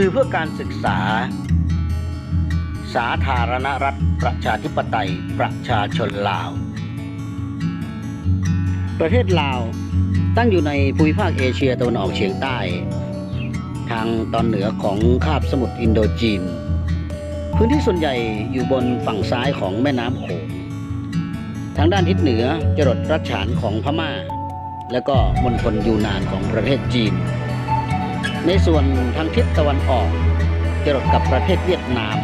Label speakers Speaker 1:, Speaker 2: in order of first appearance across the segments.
Speaker 1: สื่อเพื่อการศึกษา สาธารณรัฐประชาธิปไตยประชาชนลาว ประเทศลาวตั้งอยู่ในภูมิภาคเอเชียตะวันออกเฉียงใต้ ทางตอนเหนือของคาบสมุทรอินโดจีน พื้นที่ส่วนใหญ่อยู่บนฝั่งซ้ายของแม่น้ำโขงทางด้านทิศเหนือจรดรัชฉานของพม่า และก็มณฑลยูนานของประเทศจีน ในส่วนทางทิศตะวันออกจรดกับประเทศเวียดนาม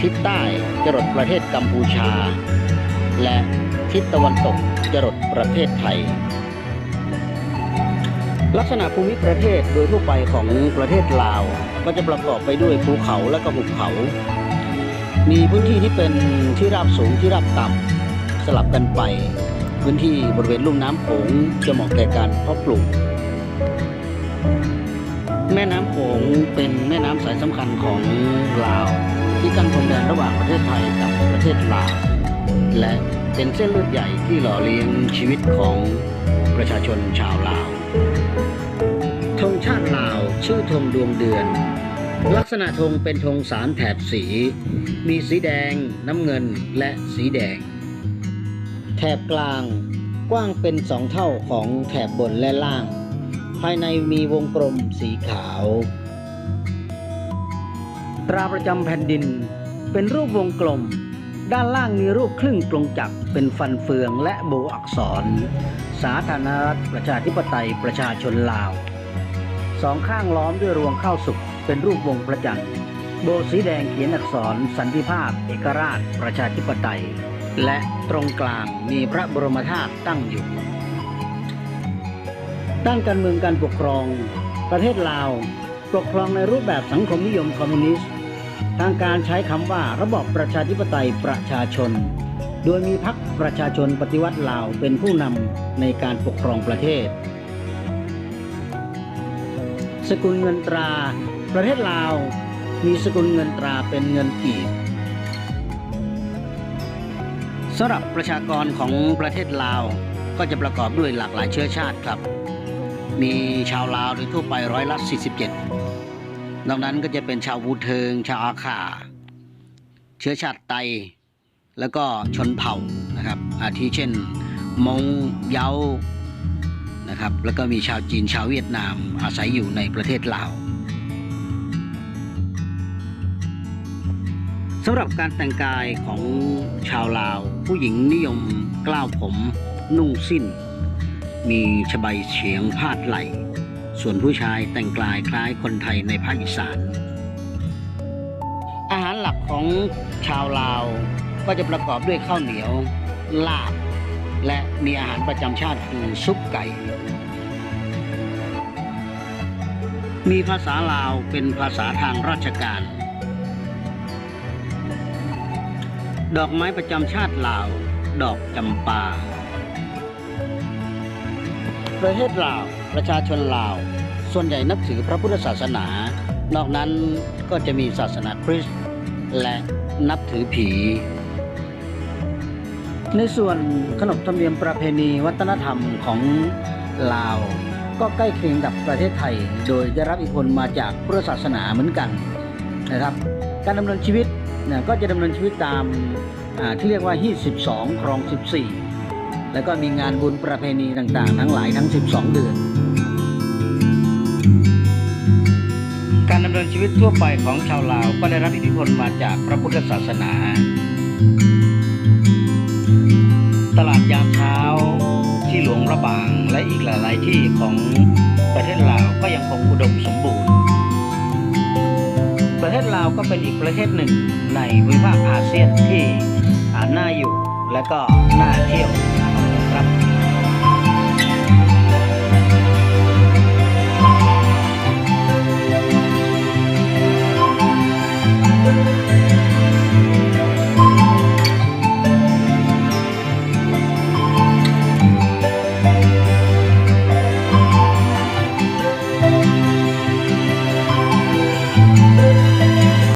Speaker 1: ทิศใต้จรดประเทศกัมพูชา และทิศตะวันตกจรดประเทศไทย ลักษณะภูมิประเทศโดยทั่วไปของประเทศลาว ก็จะประกอบไปด้วยภูเขาและก็หุบเขา มีพื้นที่ที่เป็นที่ราบสูงที่ราบต่ำสลับกันไป พื้นที่บริเวณลุ่มน้ำโขงจะเหมาะแก่การเพาะปลูก แม่น้ำโขงเป็นแม่น้ำสายสำคัญของลาว ที่กั้นพรมแดนระหว่างประเทศไทยกับประเทศลาว และเป็นเส้นเลือดใหญ่ที่หล่อเลี้ยงชีวิตของประชาชนชาวลาวธงชาติลาวชื่อธงดวงเดือน ลักษณะธงเป็นธงสารแถบสี มีสีแดง น้ำเงินและสีแดง แถบกลางกว้างเป็นสองเท่าของแถบบนและล่าง ภายในมีวงกลมสีขาว ตราประจำแผ่นดิน เป็นรูปวงกลม ด้านล่างมีรูปครึ่งกลงจักรเป็นฟันเฟืองและโบอักษร สาธารณรัฐประชาธิปไตยประชาชนลาว สองข้างล้อมด้วยรวงข้าวสุกเป็นรูปวงประจันทร์โบสีแดงเขียนอักษรสันติภาพ เอกราช ประชาธิปไตย และตรงกลางมีพระบรมธาตุตั้งอยู่ ด้านการเมืองการปกครอง ประเทศลาว ปกครองในรูปแบบสังคมนิยมคอมมิวนิสต์ ทางการใช้คำว่าระบอบประชาธิปไตยประชาชน โดยมีพรรคประชาชนปฏิวัติลาวเป็นผู้นำในการปกครองประเทศ สกุลเงินตรา ประเทศลาว มีสกุลเงินตราเป็นเงินกีบสำหรับประชากรของประเทศลาวก็จะประกอบด้วยหลากหลายเชื้อชาติครับ มีชาวลาวโดยทั่วไปร้อยละ 47นอกนั้นก็จะเป็นชาววูเทิง ชาวอาขาเชื้อชาติไต แล้วก็ชนเผ่านะครับ อาทิเช่นมงเยานะครับ แล้วก็มีชาวจีนชาวเวียดนามอาศัยอยู่ในประเทศลาวสำหรับการแต่งกายของชาวลาว ผู้หญิงนิยมกล้าวผมนุ่งสิ้น มีชบายเฉียงพาดไหล ส่วนผู้ชายแต่งกายคล้ายคนไทยในภาคอีสาน อาหารหลักของชาวลาวก็จะประกอบด้วยข้าวเหนียว ลาบ และมีอาหารประจำชาติคือซุปไก่ มีภาษาลาวเป็นภาษาทางราชการ ดอกไม้ประจำชาติลาว ดอกจำปา ประเทศลาว ประชาชนลาว ส่วนใหญ่นับถือพระพุทธศาสนา นอกนั้นก็จะมีศาสนาคริสต์และนับถือผี ในส่วนขนบธรรมเนียมประเพณีวัฒนธรรมของลาว ก็ใกล้เคียงกับประเทศไทย โดยได้รับอิทธิพลมาจากพุทธศาสนาเหมือนกันนะครับ การดำเนินชีวิตก็จะดำเนินชีวิตตามที่เรียกว่าฮีด12ครอง 14 แล้วก็มีงานบุญประเพณีต่างๆ ทั้งหลายทั้ง 12 เดือน การดำเนินชีวิตทั่วไปของชาวลาวก็ได้รับอิทธิพลมาจากพระพุทธศาสนา ตลาดยามเช้าที่หลวงระบางและอีกหลาย ๆ ที่ของประเทศลาวก็ยังคงอุดมสมบูรณ์ ประเทศลาวก็เป็นอีกประเทศหนึ่งในภูมิภาคอาเซียนที่อาน่าอยู่และก็น่าเที่ยว